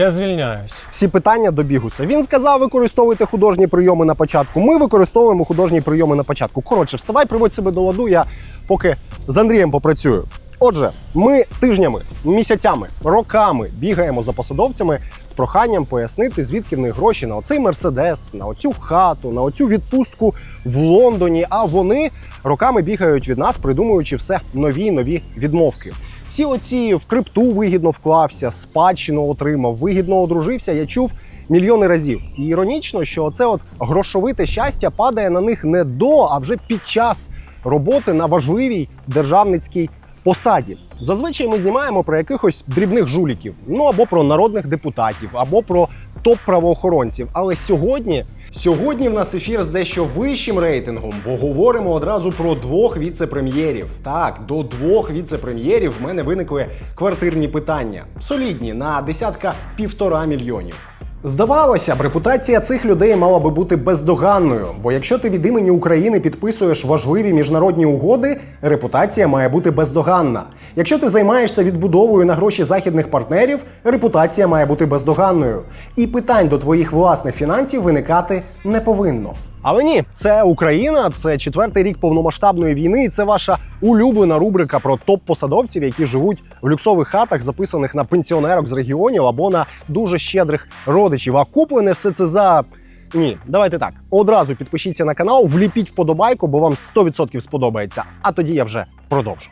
Я звільняюсь. Всі питання до бігуса. Він сказав, використовуйте художні прийоми на початку. Ми використовуємо художні прийоми на початку. Коротше, вставай, приводь себе до ладу. Я поки з Андрієм попрацюю. Отже, ми тижнями, місяцями, роками бігаємо за посадовцями з проханням пояснити, звідки в них гроші на оцей мерседес, на оцю хату, на оцю відпустку в Лондоні. А вони роками бігають від нас, придумуючи все нові нові відмовки. Всі оці в крипту вигідно вклався, спадщину отримав, вигідно одружився. Я чув мільйони разів. І іронічно, що це от грошовите щастя падає на них не до, а вже під час роботи на важливій державницькій посаді. Зазвичай ми знімаємо про якихось дрібних жуліків, ну або про народних депутатів, або про топ-правоохоронців. Але сьогодні. Сьогодні в нас ефір з дещо вищим рейтингом, бо говоримо одразу про двох віце-прем'єрів. Так, до двох віце-прем'єрів в мене виникли квартирні питання. Солідні на десятка півтора мільйонів. Здавалося б, репутація цих людей мала би бути бездоганною, бо якщо ти від імені України підписуєш важливі міжнародні угоди, репутація має бути бездоганна. Якщо ти займаєшся відбудовою на гроші західних партнерів, репутація має бути бездоганною. І питань до твоїх власних фінансів виникати не повинно. Але ні, це Україна, це четвертий рік повномасштабної війни, і це ваша улюблена рубрика про топ-посадовців, які живуть в люксових хатах, записаних на пенсіонерок з регіонів або на дуже щедрих родичів. А куплене все це за. Ні, давайте так. Одразу підпишіться на канал, вліпіть вподобайку, бо вам 100% сподобається. А тоді я вже продовжу.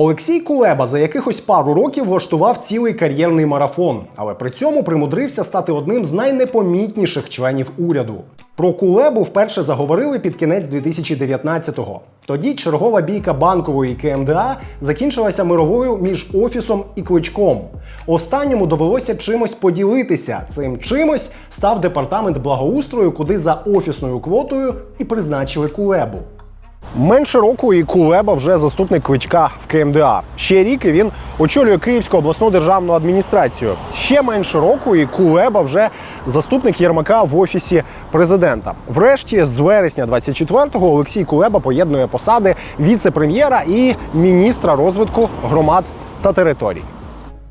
Олексій Кулеба за якихось пару років влаштував цілий кар'єрний марафон, але при цьому примудрився стати одним з найнепомітніших членів уряду. Про Кулебу вперше заговорили під кінець 2019-го. Тоді чергова бійка банкової КМДА закінчилася мировою між офісом і кличком. Останньому довелося чимось поділитися. Цим чимось став департамент благоустрою, куди за офісною квотою і призначили Кулебу. Менше року і Кулеба вже заступник кличка в КМДА. Ще рік і він очолює Київську обласну державну адміністрацію. Ще менше року і Кулеба вже заступник Єрмака в офісі президента. Врешті, з вересня 24-го Олексій Кулеба поєднує посади віце-прем'єра і міністра розвитку громад та територій.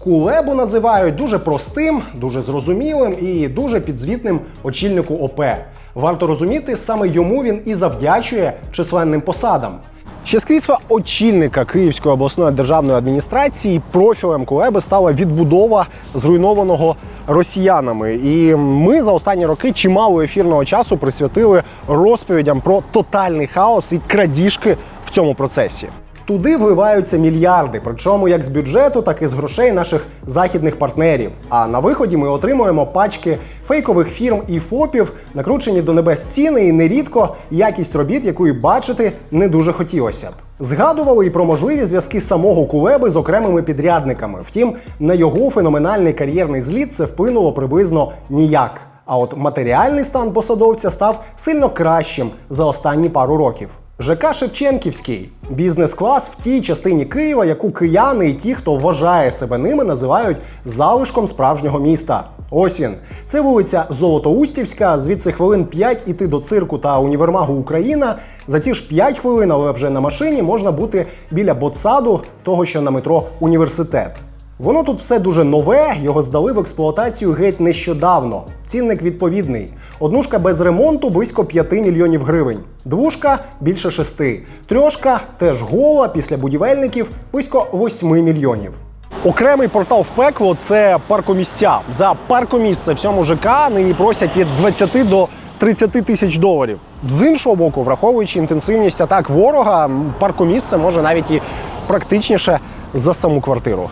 Кулебу називають дуже простим, дуже зрозумілим і дуже підзвітним очільнику ОП. Варто розуміти, саме йому він і завдячує численним посадам. Ще з крісла очільника Київської обласної державної адміністрації профілем Кулеби стала відбудова зруйнованого росіянами. І ми за останні роки чимало ефірного часу присвятили розповідям про тотальний хаос і крадіжки в цьому процесі. Туди вливаються мільярди, причому як з бюджету, так і з грошей наших західних партнерів. А на виході ми отримуємо пачки фейкових фірм і ФОПів, накручені до небес ціни, і нерідко якість робіт, якої бачити не дуже хотілося б. Згадували і про можливі зв'язки самого Кулеби з окремими підрядниками. Втім, на його феноменальний кар'єрний зліт це вплинуло приблизно ніяк. А от матеріальний стан посадовця став сильно кращим за останні пару років. ЖК Шевченківський бізнес-клас в тій частині Києва, яку кияни і ті, хто вважає себе ними, називають залишком справжнього міста. Ось він. Це вулиця Золотоустівська. Звідси хвилин 5 іти до цирку та універмагу Україна. За ці ж 5 хвилин, але вже на машині можна бути біля ботсаду, того що на метро університет. Воно тут все дуже нове, його здали в експлуатацію геть нещодавно. Цінник відповідний. Однушка без ремонту близько 5 мільйонів гривень. Двушка більше 6. Трьошка теж гола після будівельників близько 8 мільйонів. Окремий портал в пекло це паркомісця. За паркомісце в цьому ЖК нині просять від 20 до 30 тисяч доларів. З іншого боку, враховуючи інтенсивність атак ворога, паркомісце може навіть і практичніше за саму квартиру.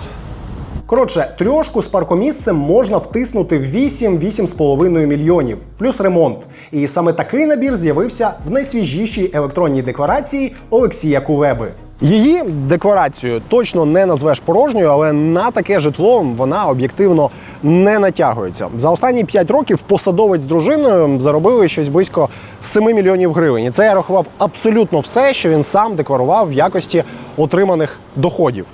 Коротше, трьошку з паркомісцем можна втиснути в 8-8,5 мільйонів, плюс ремонт. І саме такий набір з'явився в найсвіжішій електронній декларації Олексія Кулеби. Її декларацію точно не назвеш порожньою, але на таке житло вона об'єктивно не натягується. За останні 5 років посадовець з дружиною заробили щось близько 7 мільйонів гривень. І це я рахував абсолютно все, що він сам декларував в якості отриманих доходів.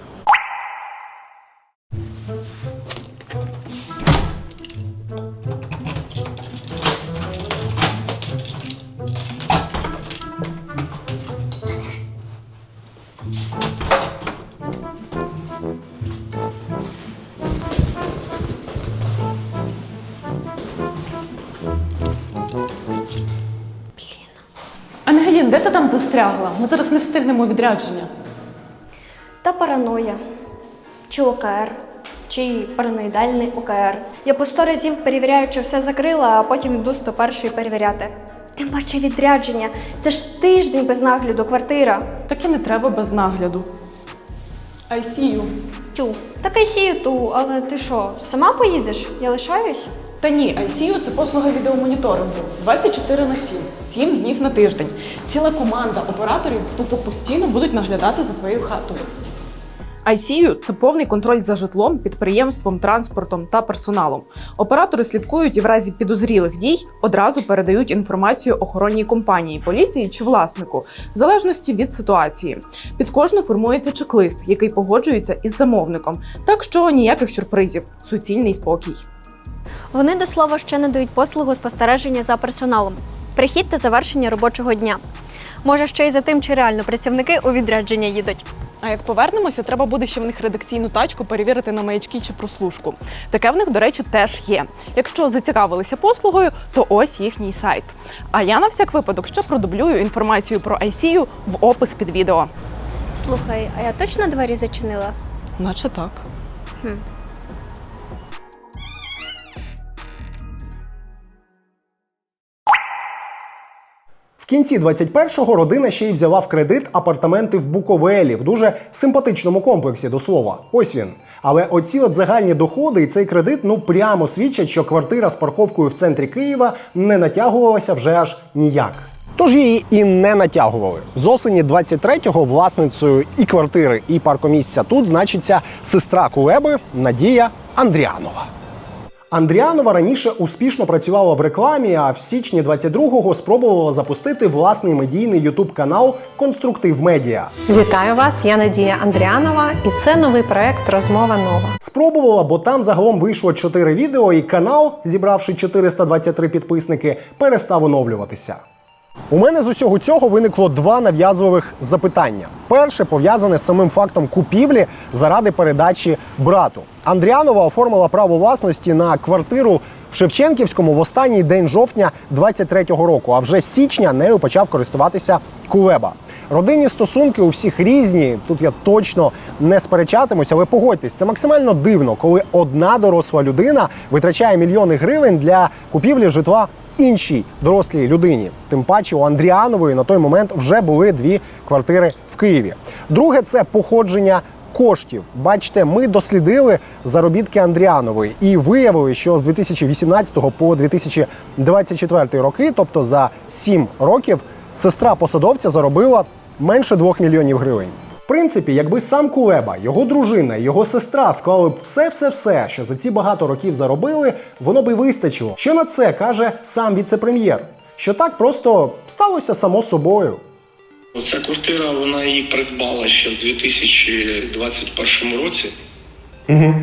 У відрядження. Та параноя. Чи ОКР, чи параноїдальний ОКР. Я по сто разів перевіряю, чи все закрила, а потім йду сто першої перевіряти. Тим паче відрядження. Це ж тиждень без нагляду, квартира. Так і не треба без нагляду. ICU. Тю, так і сію ту, але ти що, сама поїдеш? Я лишаюсь? Та ні, ICU – це послуга відеомоніторингу 24 на 7, 7 днів на тиждень. Ціла команда операторів тупо постійно будуть наглядати за твоєю хатою. ICU – це повний контроль за житлом, підприємством, транспортом та персоналом. Оператори слідкують і в разі підозрілих дій одразу передають інформацію охоронній компанії, поліції чи власнику, в залежності від ситуації. Під кожну формується чек-лист, який погоджується із замовником. Так що ніяких сюрпризів, суцільний спокій. Вони до слова ще надають послугу спостереження за персоналом, прихід та завершення робочого дня. Може, ще й за тим, чи реально працівники у відрядження їдуть. А як повернемося, треба буде ще в них редакційну тачку перевірити на маячки чи прослушку. Таке в них, до речі, теж є. Якщо зацікавилися послугою, то ось їхній сайт. А я на всяк випадок ще продублюю інформацію про ICU в опис під відео. Слухай, а я точно двері зачинила? Наче так. В кінці 21-го родина ще й взяла в кредит апартаменти в Буковелі в дуже симпатичному комплексі до слова. Ось він. Але оці от загальні доходи і цей кредит ну прямо свідчать, що квартира з парковкою в центрі Києва не натягувалася вже аж ніяк. Тож її і не натягували. З осені 23-го власницею і квартири, і паркомісця тут значиться сестра Кулеби Надія Андріанова. Андріанова раніше успішно працювала в рекламі, а в січні 22-го спробувала запустити власний медійний ютуб канал Конструктив Медіа. Вітаю вас, я Надія Андріанова, і це новий проект Розмова нова. Спробувала, бо там загалом вийшло 4 відео, і канал, зібравши 423 підписники, перестав оновлюватися. У мене з усього цього виникло два нав'язливих запитання. Перше пов'язане з самим фактом купівлі заради передачі брату. Андріанова оформила право власності на квартиру в Шевченківському в останній день жовтня 23-го року. А вже з січня нею почав користуватися Кулеба. Родинні стосунки у всіх різні. Тут я точно не сперечатимусь, але погодьтесь, це максимально дивно, коли одна доросла людина витрачає мільйони гривень для купівлі житла іншій дорослій людині. Тим паче у Андріанової на той момент вже були дві квартири в Києві. Друге це походження. Коштів, бачите, ми дослідили заробітки Андріанової і виявили, що з 2018 по 2024 роки, тобто за 7 років, сестра посадовця заробила менше 2 мільйонів гривень. В принципі, якби сам Кулеба, його дружина і його сестра склали б все-все-все, що за ці багато років заробили, воно би вистачило. Що на це каже сам віце-прем'єр? Що так просто сталося само собою. Ця квартира вона її придбала ще в 2021 році. Угу.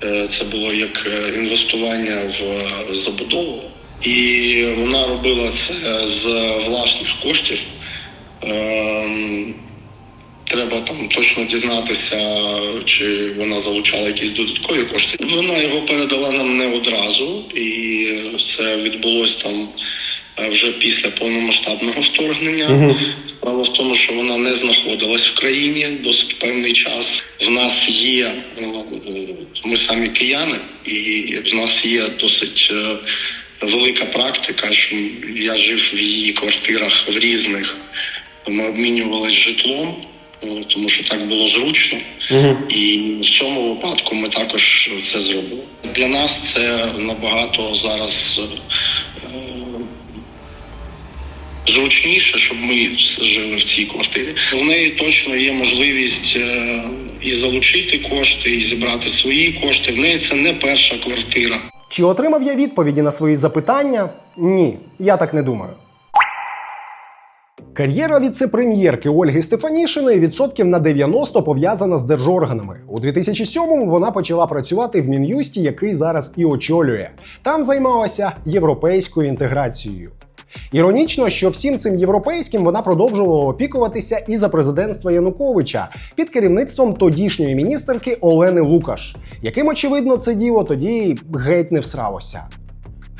Це було як е, інвестування в е, забудову, і вона робила це з власних коштів. Треба там точно дізнатися, чи вона залучала якісь додаткові кошти. Вона його передала нам не одразу, і це відбулось там е, вже після повномасштабного вторгнення. Справа в тому, що вона не знаходилась в країні досить певний час. В нас є ну, ми самі кияни, і в нас є досить е, велика практика. Що я жив в її квартирах в різних. Ми обмінювалися житлом, тому що так було зручно. І в цьому випадку ми також це зробили. Для нас це набагато зараз е, зручніше, щоб ми жили в цій квартирі. В неї точно є можливість е, і залучити кошти, і зібрати свої кошти. В неї це не перша квартира. Чи отримав я відповіді на свої запитання? Ні, я так не думаю. Кар'єра віце-прем'єрки Ольги Стефанішиної відсотків на 90 пов'язана з держорганами. У 2007-му вона почала працювати в Мін'юсті, який зараз і очолює. Там займалася європейською інтеграцією. Іронічно, що всім цим європейським вона продовжувала опікуватися і за президентства Януковича під керівництвом тодішньої міністерки Олени Лукаш, яким очевидно це діло тоді геть не всралося.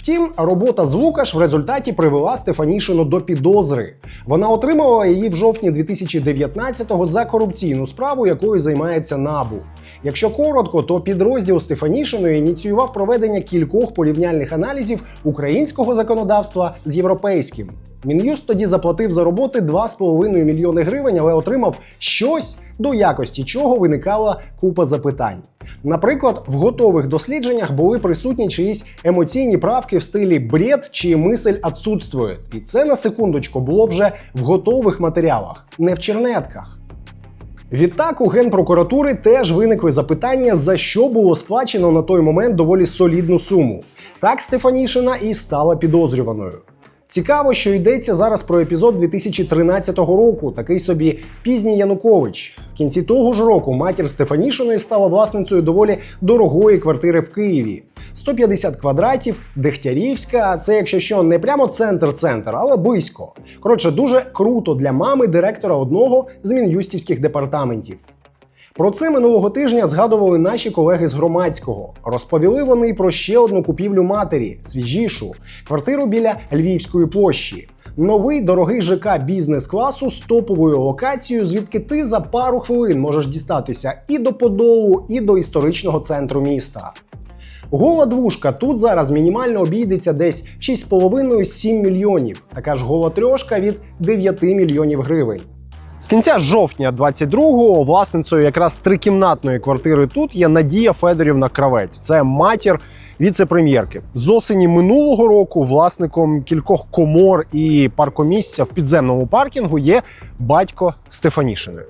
Втім, робота з Лукаш в результаті привела Стефанішину до підозри. Вона отримала її в жовтні 2019-го за корупційну справу, якою займається НАБУ. Якщо коротко, то підрозділ Стефанішиної ініціював проведення кількох порівняльних аналізів українського законодавства з європейським. Мін'юст тоді заплатив за роботи 2,5 мільйони гривень, але отримав щось, до якості чого виникала купа запитань. Наприклад, в готових дослідженнях були присутні чиїсь емоційні правки в стилі бред чи мисль отсутствує. І це на секундочку було вже в готових матеріалах, не в чернетках. Відтак у генпрокуратури теж виникли запитання, за що було сплачено на той момент доволі солідну суму. Так Стефанішина і стала підозрюваною. Цікаво, що йдеться зараз про епізод 2013 року, такий собі пізній Янукович. В кінці того ж року матір Стефанішиної стала власницею доволі дорогої квартири в Києві. 150 квадратів, Дегтярівська. Це, якщо що, не прямо центр-центр, але близько. Коротше, дуже круто для мами директора одного з мін'юстівських департаментів. Про це минулого тижня згадували наші колеги з громадського. Розповіли вони про ще одну купівлю матері, свіжішу, квартиру біля Львівської площі. Новий дорогий ЖК бізнес-класу з топовою локацією, звідки ти за пару хвилин можеш дістатися і до Подолу, і до історичного центру міста. Гола двушка тут зараз мінімально обійдеться десь в 6,5-7 мільйонів. Така ж гола трьошка від 9 мільйонів гривень. З кінця жовтня 22-го власницею якраз трикімнатної квартири тут є Надія Федорівна Кравець. Це матір віце-прем'єрки. З осені минулого року власником кількох комор і паркомісця в підземному паркінгу є батько Стефанішини.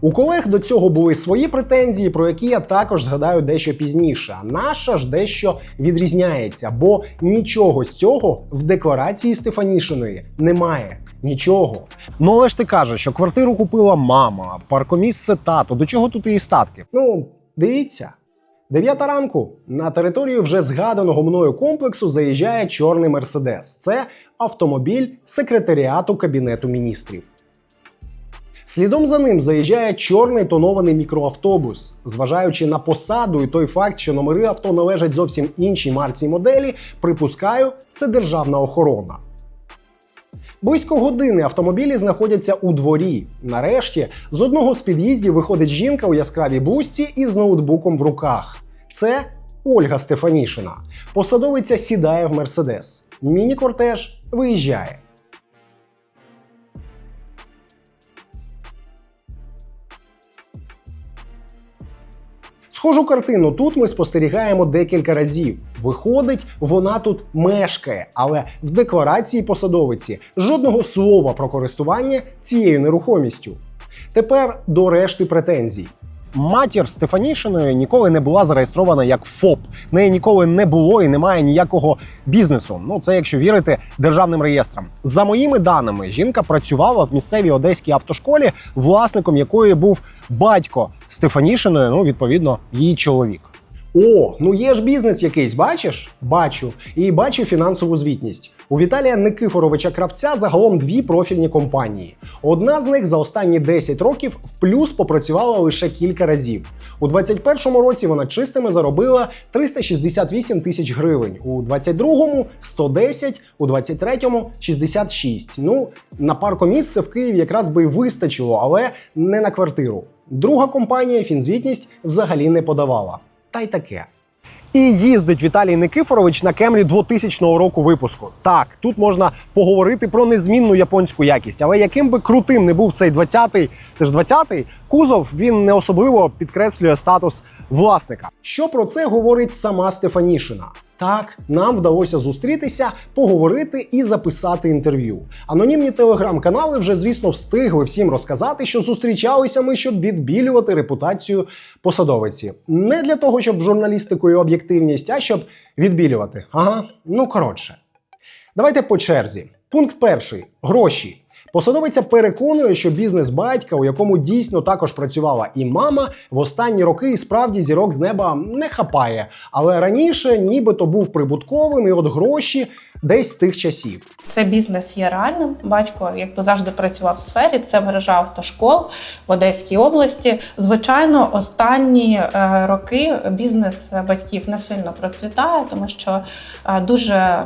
У колег до цього були свої претензії, про які я також згадаю дещо пізніше. Наша ж дещо відрізняється, бо нічого з цього в декларації Стефанішиної немає. Нічого. Ну але ж ти кажеш, що квартиру купила мама, паркомісце тато. До чого тут її статки? Ну, дивіться. Дев'ята ранку на територію вже згаданого мною комплексу заїжджає чорний мерседес. Це автомобіль секретаріату кабінету міністрів. Слідом за ним заїжджає чорний тонований мікроавтобус. Зважаючи на посаду і той факт, що номери авто належать зовсім іншій марці моделі, припускаю, це державна охорона. Близько години автомобілі знаходяться у дворі. Нарешті з одного з під'їздів виходить жінка у яскравій блузці і з ноутбуком в руках. Це Ольга Стефанішина. Посадовиця сідає в мерседес. Міні-кортеж виїжджає. Схожу картину тут ми спостерігаємо декілька разів. Виходить, вона тут мешкає, але в декларації посадовиці жодного слова про користування цією нерухомістю. Тепер до решти претензій. Матір Стефанішиної ніколи не була зареєстрована як ФОП. В неї ніколи не було і немає ніякого бізнесу. Ну це якщо вірити державним реєстрам. За моїми даними, жінка працювала в місцевій одеській автошколі, власником якої був батько Стефанішиної, ну відповідно, її чоловік. О, ну є ж бізнес якийсь, бачиш? Бачу. І бачу фінансову звітність. У Віталія Никифоровича Кравця загалом дві профільні компанії. Одна з них за останні 10 років в плюс попрацювала лише кілька разів. У 2021 році вона чистими заробила 368 тисяч гривень, у 2022 – 110, у 2023 – 66. Ну, на паркомісце в Києві якраз би й вистачило, але не на квартиру. Друга компанія фінзвітність взагалі не подавала. Та й таке. І їздить Віталій Никифорович на Кемрі 2000 року випуску. Так, тут можна поговорити про незмінну японську якість, але яким би крутим не був цей 20-й, це ж 20-й, кузов він не особливо підкреслює статус власника. Що про це говорить сама Стефанішина? Так, нам вдалося зустрітися, поговорити і записати інтерв'ю. Анонімні телеграм-канали вже, звісно, встигли всім розказати, що зустрічалися ми, щоб відбілювати репутацію посадовиці. Не для того, щоб журналістику і об'єктивність, а щоб відбілювати. Ага, ну коротше. Давайте по черзі. Пункт перший гроші. Посадовиця переконує, що бізнес батька, у якому дійсно також працювала і мама, в останні роки і справді зірок з неба не хапає. Але раніше нібито був прибутковим, і от гроші десь з тих часів. Цей бізнес є реальним. Батько, якби завжди працював в сфері. Це мережа автошкол в Одеській області. Звичайно, останні е, роки бізнес батьків не сильно процвітає, тому що е, дуже е,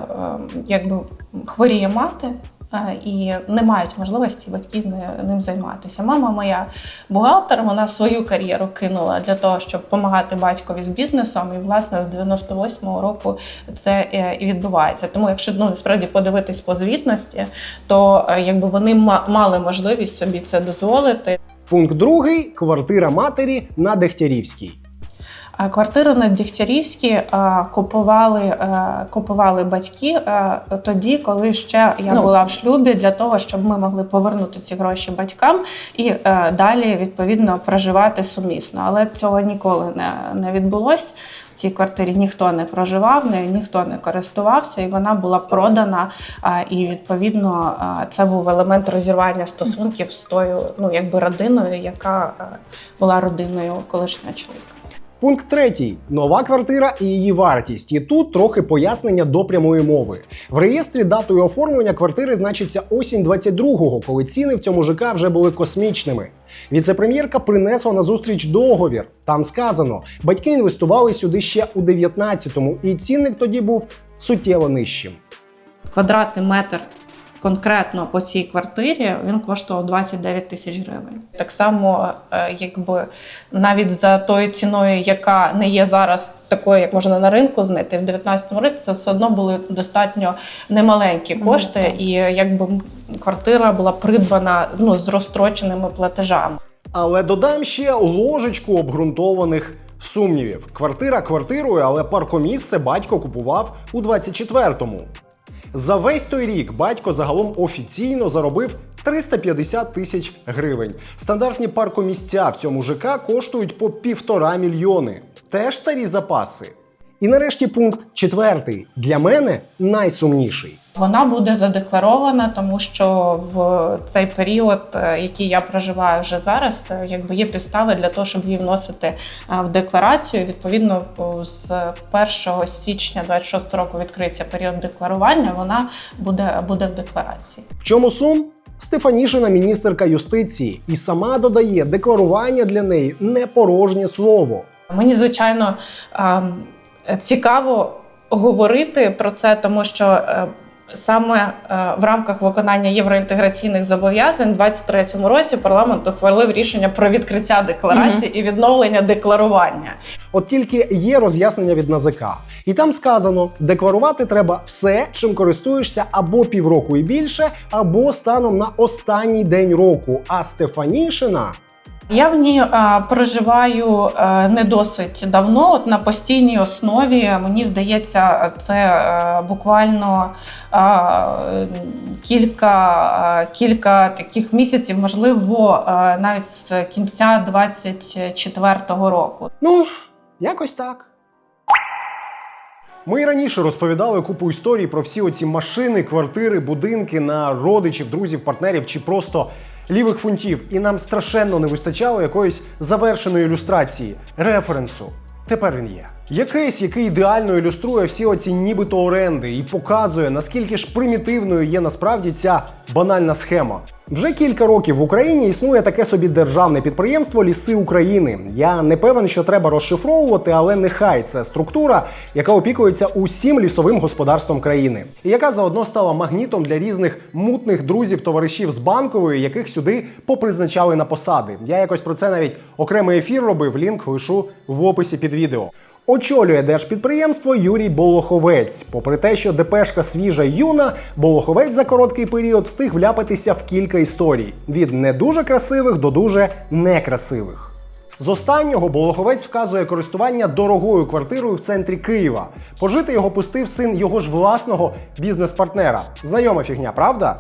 якби хворіє мати. Е, І не мають можливості батьків не- ним займатися. Мама моя бухгалтер, вона свою кар'єру кинула для того, щоб допомагати батькові з бізнесом. І власне з 98-го року це е, і відбувається. Тому, якщо ну насправді подивитись по звітності, то е, якби вони ма- мали можливість собі це дозволити. Пункт другий квартира матері на Дегтярівській. Квартири на Дігтярівській е, купували, е, купували батьки е, тоді, коли ще я Ну. була в шлюбі, для того, щоб ми могли повернути ці гроші батькам і далі відповідно проживати сумісно. Але цього ніколи не, не відбулось. В цій квартирі ніхто не проживав, нею ніхто не користувався, і вона була продана. І відповідно це був елемент розірвання стосунків з тою, ну якби родиною, яка була родиною колишнього чоловіка. Пункт третій нова квартира і її вартість. І тут трохи пояснення до прямої мови. В реєстрі датою оформлення квартири значиться осінь 22-го, коли ціни в цьому ЖК вже були космічними. Віце-прем'єрка принесла на зустріч договір. Там сказано, батьки інвестували сюди ще у 19-му, і цінник тоді був суттєво нижчим. квадратний метр конкретно по цій квартирі він коштував 29 тисяч гривень. Так само, е, якби навіть за тою ціною, яка не є зараз такою, як можна на ринку знайти, в 19-му році це все одно були достатньо немаленькі кошти, і якби квартира була придбана ну з розстроченими платежами. Але додам ще ложечку обґрунтованих сумнівів. Квартира квартирою, але паркомісце батько купував у 24-му. За весь той рік батько загалом офіційно заробив 350 тисяч гривень. Стандартні паркомісця в цьому ЖК коштують по півтора мільйони. Теж старі запаси. І нарешті пункт четвертий. Для мене найсумніший. Вона буде задекларована, тому що в цей період, е, який я проживаю вже зараз, е, якби є підстави для того, щоб її вносити е, в декларацію. Відповідно, з 1 січня 26 року відкриється період декларування. Вона буде, буде в декларації. В чому сум? Стефанішина міністерка юстиції і сама додає, декларування для неї не порожнє слово. Мені звичайно ем, цікаво говорити про це, тому що е, саме е, в рамках виконання євроінтеграційних зобов'язань у 2023 році парламент ухвалив рішення про відкриття декларації і відновлення декларування. От тільки є роз'яснення від НАЗК. І там сказано: декларувати треба все, чим користуєшся або півроку і більше, або станом на останній день року. А Стефанішина Я в ній е, проживаю е, не досить давно. От на постійній основі мені здається, це е, буквально е, кілька, е, кілька таких місяців, можливо, е, навіть з кінця 24-го року. Ну, якось так. Ми і раніше розповідали купу історій про всі оці машини, квартири, будинки на родичів, друзів, партнерів чи просто лівих фунтів. І нам страшенно не вистачало якоїсь завершеної ілюстрації, референсу. Тепер він є. Якийсь, який ідеально ілюструє всі оці нібито оренди і показує, наскільки ж примітивною є насправді ця банальна схема. Вже кілька років в Україні існує таке собі державне підприємство Ліси України. Я не певен, що треба розшифровувати, але нехай це структура, яка опікується усім лісовим господарством країни, і яка заодно стала магнітом для різних мутних друзів, товаришів з банкової, яких сюди попризначали на посади. Я якось про це навіть окремий ефір робив. Лінк лишу в описі під відео. Очолює держпідприємство Юрій Болоховець. Попри те, що ДПшка свіжа юна, Болоховець за короткий період встиг вляпатися в кілька історій: від не дуже красивих до дуже некрасивих. З останнього Болоховець вказує користування дорогою квартирою в центрі Києва. Пожити його пустив син його ж власного бізнес-партнера. Знайома фігня, правда?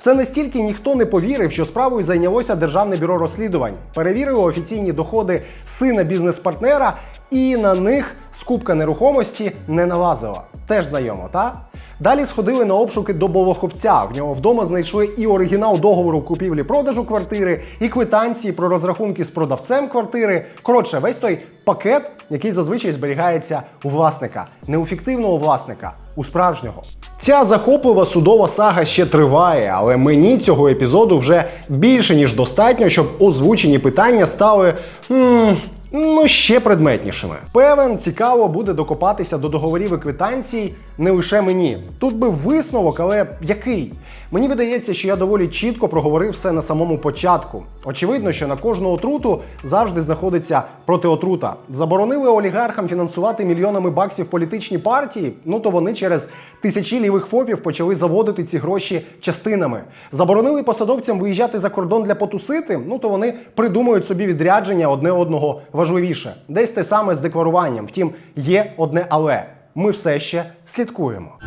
Це настільки ніхто не повірив, що справою зайнялося Державне бюро розслідувань, перевірило офіційні доходи сина бізнес-партнера, і на них скупка нерухомості не налазила. Теж знайомо, та? Далі сходили на обшуки до Болоховця. В нього вдома знайшли і оригінал договору купівлі-продажу квартири, і квитанції про розрахунки з продавцем квартири. Коротше, весь той пакет, який зазвичай зберігається у власника, не у фіктивного власника, у справжнього. Ця захоплива судова сага ще триває, але мені цього епізоду вже більше ніж достатньо, щоб озвучені питання стали. м, Ну, ще предметнішими. Певен, цікаво буде докопатися до договорів і квитанцій не лише мені. Тут би висновок, але який? Мені видається, що я доволі чітко проговорив все на самому початку. Очевидно, що на кожну отруту завжди знаходиться протиотрута. Заборонили олігархам фінансувати мільйонами баксів політичні партії. Ну то вони через тисячі лівих фопів почали заводити ці гроші частинами. Заборонили посадовцям виїжджати за кордон для потусити. Ну то вони придумують собі відрядження одне одного важливіше. Десь те саме з декларуванням. Втім, є одне але. Ми все ще слідкуємо.